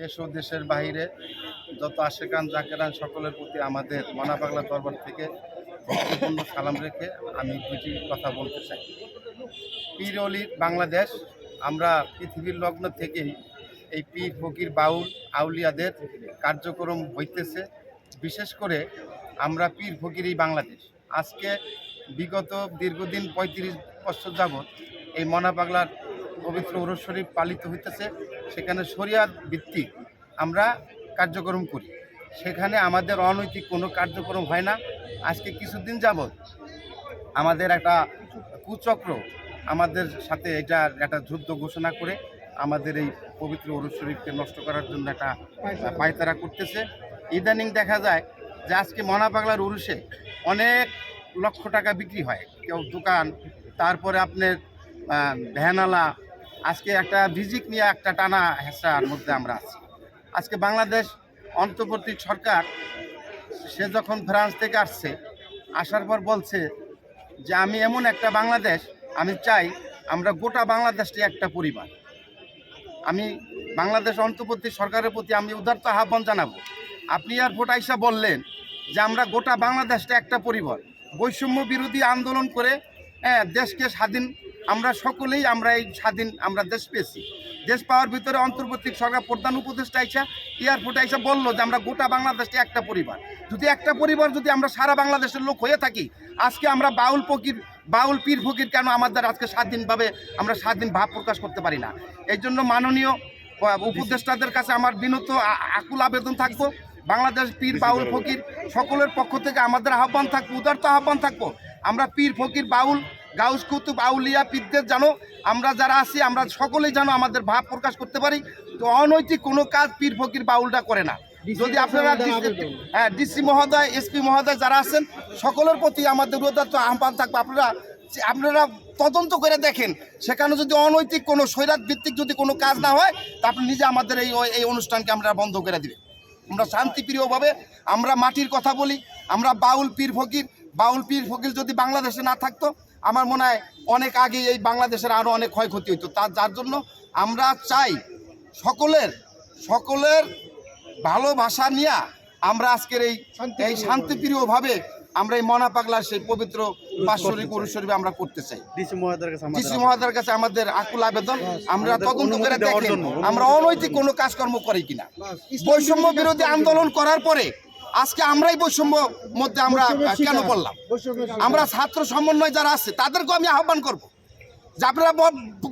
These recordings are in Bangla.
দেশ ও দেশের বাইরে যত আশেকান জাকেরান সকলের প্রতি আমাদের মনা পাগলা দরবার থেকে ভক্তিপূর্ণ সালাম রেখে আমি দুটি কথা বলতে চাই। পীর অলি বাংলাদেশ, আমরা পৃথিবীর লগ্ন থেকেই এই পীর ফকির বাউল আউলিয়াদের কার্যক্রম হইতেছে। বিশেষ করে আমরা পীর ফকিরই বাংলাদেশ। আজকে বিগত দীর্ঘদিন পঁয়ত্রিশ বছর যাবৎ এই মনা পাগলার পবিত্র উরস শরীফ পালিত হইতেছে। সেখানে শরিয়ার ভিত্তিক আমরা কার্যক্রম করি। সেখানে আমাদের অনৈতিক কোনো কার্যক্রম হয় না। আজকে কিছুদিন যাবৎ আমাদের একটা কুচক্র আমাদের সাথে এটা একটা যুদ্ধ ঘোষণা করে আমাদের এই পবিত্র উরুস শরীফকে নষ্ট করার জন্য একটা পায়তারা করতেছে। ইদানিং দেখা যায় যে আজকে মনা পাগলার উরুসে অনেক লক্ষ টাকা বিক্রি হয়। কেউ দোকান, তারপরে আপনার ভ্যানালা আজকে একটা ভিজিক নিয়ে একটা টানা হেঁচার মধ্যে আমরা আছি। আজকে বাংলাদেশ অন্তর্বর্তী সরকার, সে যখন ফ্রান্স থেকে আসছে, আসার পর বলছে যে, আমি এমন একটা বাংলাদেশ, আমি চাই আমরা গোটা বাংলাদেশটি একটা পরিবার। আমি বাংলাদেশ অন্তর্বর্তী সরকারের প্রতি আমি উদারত আহ্বান জানাব। আপনি আর ভোট আইসা বললেন যে, আমরা গোটা বাংলাদেশটা একটা পরিবার। বৈষম্য বিরোধী আন্দোলন করে হ্যাঁ দেশকে স্বাধীন, আমরা সকলেই আমরা এই স্বাধীন, আমরা দেশ পেয়েছি। দেশ পাওয়ার ভিতরে অন্তর্বর্তী সরকার প্রধান উপদেষ্টা আইসা, এয়ারপোর্টে আইসা বলল যে আমরা গোটা বাংলাদেশটা একটা পরিবার। যদি একটা পরিবার যদি আমরা সারা বাংলাদেশের লোক হয়ে থাকি, আজকে আমরা বাউল ফকির, বাউল পীর ফকির কেন আমাদের আজকে স্বাধীনভাবে আমরা স্বাধীন ভাব প্রকাশ করতে পারি না? এই জন্য মাননীয় উপদেষ্টাদের কাছে আমার বিনত আকুল আবেদন থাকব। বাংলাদেশ পীর, বাউল ফকির সকলের পক্ষ থেকে আমাদের আহ্বান থাকব উদারত আহ্বান থাকব। আমরা পীর ফকির বাউল গাউস কুতুব আউলিয়া পীরদের জানো আমরা যারা আছি আমরা সকলেই যেন আমাদের ভাব প্রকাশ করতে পারি। তো অনৈতিক কোনো কাজ পীর ফকির বাউলটা করে না। যদি আপনারা হ্যাঁ ডিসি মহোদয় এসপি মহোদয় যারা আছেন সকলের প্রতি আমাদের উদারত আহ্বান থাকবে। আপনারা আপনারা তদন্ত করে দেখেন। সেখানে যদি অনৈতিক কোনো সৈরাত ভিত্তিক যদি কোনো কাজ না হয় তা আপনি নিজে আমাদের এই এই অনুষ্ঠানকে আমরা বন্ধ করে দিবে আমরা শান্তিপ্রিয়ভাবে আমরা মাটির কথা বলি আমরা বাউল পীর ফকির বাউল পীর ফকির যদি বাংলাদেশে না থাকতো আমার মনে হয় অনেক আগে এই বাংলাদেশের আরও অনেক ক্ষয়ক্ষতি হতো তার যার জন্য আমরা চাই সকলের সকলের ভালোবাসা নিয়ে আমরা আজকের এই এই শান্তিপ্রিয়ভাবে আমরা এই মনা পাগলার সেই পবিত্র বাৎসরিক অনুসরীবে আমরা করতে চাই। ডিসি মহাদার কাছে আমাদের আকুল আবেদন। আমরা তদন্ত করে দেখেন আমরা অনৈতিক কোনো কাজকর্ম করি কিনা। বৈষম্য বিরোধী আন্দোলন করার পরে আজকে আমরাই বৈষম্য মধ্যে আমরা কেন বললাম আমরা ছাত্র সমন্বয় যারা আছে তাদেরকেও আমি আহ্বান করব যে আপনারা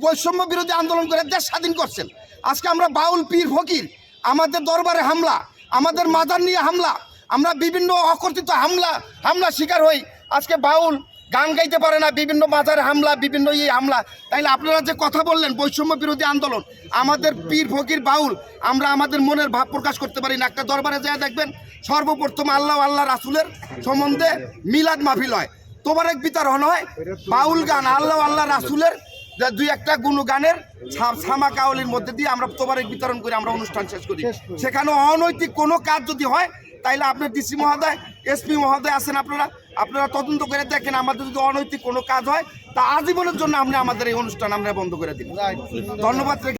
বৈষম্য বিরোধী আন্দোলন করে দেশ স্বাধীন করছেন। আজকে আমরা বাউল পীর ফকির আমাদের দরবারে হামলা আমাদের মাদার নিয়ে হামলা আমরা বিভিন্ন অকর্তিত হামলা হামলা শিকার হই। আজকে বাউল গান গাইতে পারে না বিভিন্ন মাজারে হামলা বিভিন্ন ইয়ে হামলা। তাইলে আপনারা যে কথা বললেন বৈষম্য বিরোধী আন্দোলন আমাদের পীর ফকির বাউল আমরা আমাদের মনের ভাব প্রকাশ করতে পারি না। একটা দরবারে যায় দেখবেন সর্বপ্রথম আল্লাহ আল্লাহ রাসুলের সম্বন্ধে মিলাদ মাহফিল হয়। তোমার এক বিতরণ হয় বাউল গান আল্লাহ আল্লাহ রাসুলের যে দুই একটা গুণগানের ছামা কাউলির মধ্যে দিয়ে আমরা তোবারেক বিতরণ করে আমরা অনুষ্ঠান শেষ করি। সেখানে অনৈতিক কোনো কাজ যদি হয় তাইলে আপনার ডিসি মহোদয় এসপি মহোদয় আছেন আপনারা আপনারা তদন্ত করে দেখেন আমাদের যদি অনৈতিক কোনো কাজ হয় তা আজীবনের জন্য আমরা আমাদের এই অনুষ্ঠান আমরা বন্ধ করে দিই ধন্যবাদ